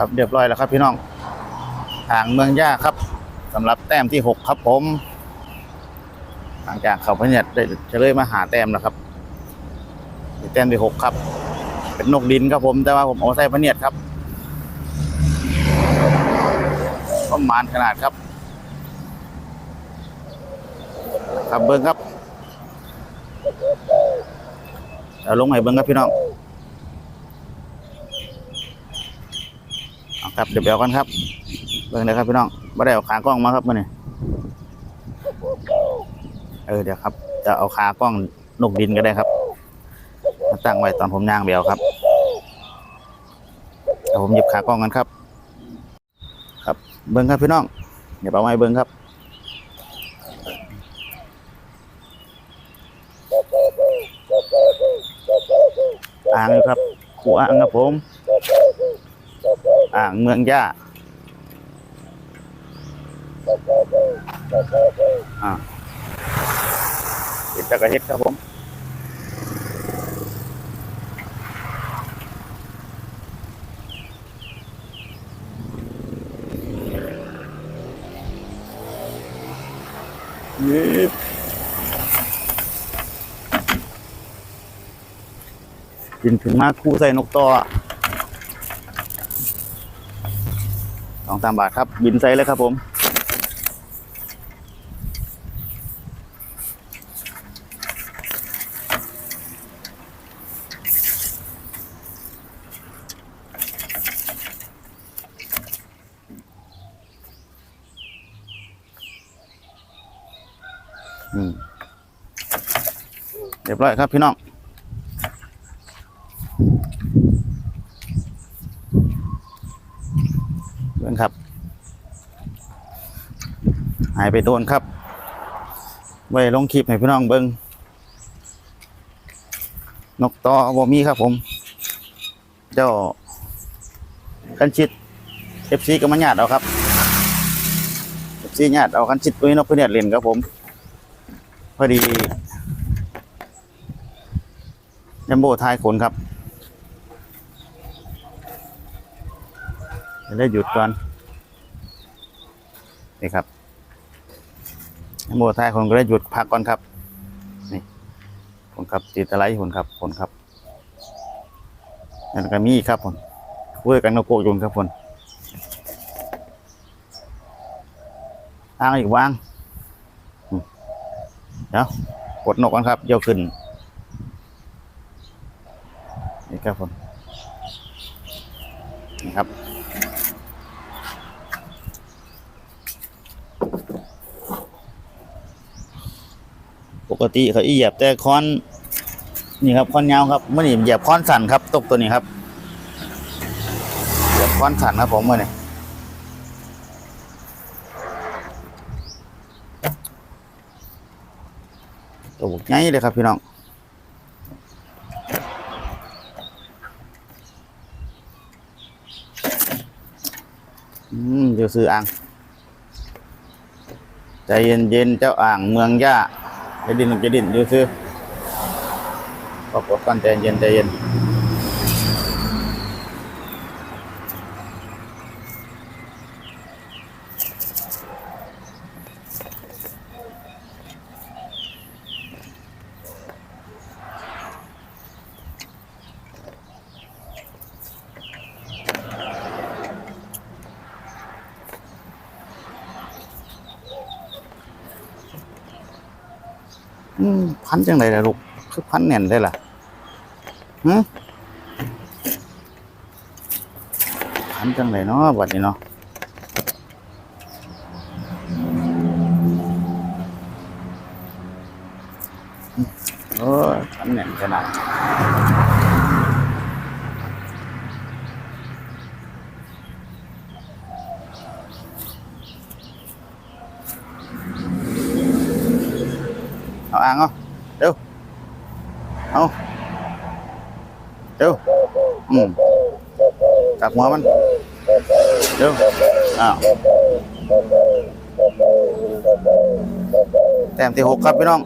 ครับเรียบร้อยแล้วครับพี่น้องทางเมืองย่าครับสำหรับแต้มที่หกครับผม หลังจากเขาพเนียดได้จะเลยมาหาแต้มแล้วครับแต้มที่หกครับ เป็นนกดินครับผมแต่ว่าผมเอาใส่พเนียดครับประมาณขนาดครับครับเบิ้งครับเอาลงให้เบิ้งครับพี่น้องเอา ครับเดี๋ยวไปเอากันครับเบิ้งเลยครับพี่น้องม่ได้เอาขากล้องมาครับมื่อนี้เออเดี๋ยวครับ จะเอาขากล้องนกดินก็ได้ครับมาตั้งไว้ตอนผมย่างเบลครับเดี๋ยวผมหยิบขากล้องกันครับ ครับเบิ้งครับพี่น้องเดี๋ยวเอาไว้เบิ้งครับอ่างอยู่ครับขู่อ่างครับผม อ่างเมืองย่าอ่าติดตะกระเฮ็ดครับผมนี่กินถึงมากคู่ใส่นกต่อ องสามบาทครับ บินใส่เลยครับผม เรียบร้อยครับพี่น้อง เบิ่งครับ หายไปโดนครับไว้ลงคลิปให้พี่น้องเบิ่งนกต่อบ่มีครับผม เจ้ากันชิด FC ก็มาญาติเอาครับ FC ญาติเอากันชิดไว้นกเพื่อนเล่นครับผม พอดียัมโบทายขนครับ จะได้หยุดก่อน นี่ครับยัมโบ้ทายขนก็ได้หยุดพักก่อนครับ นี่ผลครับติดอะไรผลครับผลครับนั่นก็มีครับผลเวอร์กันโนโกยุนครับผลอ้างอีกวางเดี๋ยวกดนกกันครับเดี๋ยวขึ้น นี่ครับผมนี่ครับ กติเขาอีเหยียบแต่ค้อนนี่ครับค้อนยาวครับเมื่อนี้เหยียบค้อนสั่นครับตกตัวนี้ครับเหยียบค้อนสั่นครับผมเมื่อนี้ตัวบุกใหญ่เลยครับพี่น้องอืมเดี๋ยวซื้ออ่างใจเย็นเย็นๆเจ้าอ่างเมืองย่า จะดิ้นจะดิ้นอยู่ซื้อก็กดกันใจเย็นใจเย็น อืมพันจังไรล่ะลูกคือพันแน่นได้ล่ะฮึพันจังไรเนาะบัดนี้เนาะอืมโอ้ยพันแน่นขนาด เอาอ่างเอาเร็วเอาเร็วอืมตักหัวมันเร็วอ้าวแต้มที่หกครับพี่น้อง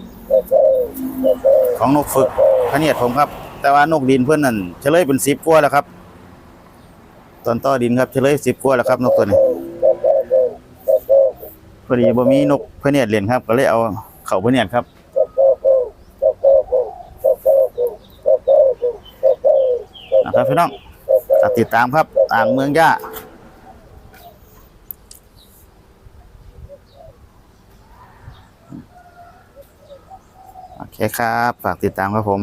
ของนกฝึกพะเนียดผมครับ แต่ว่านกดินเพื่อนนั่นเฉลยเป็นสิบกว่าแล้วครับ ตอนต่อดินครับเฉลยสิบกว่าแล้วครับ นกตัวนี้พอดีบ่มีนกพะเนียดเล่นครับ ก็เลยเอาเข่าพะเนียดครับนะ ครับพี่น้องฝากติดตามครับต่างเมืองย่าโอเคครับ ฝากติดตามครับผม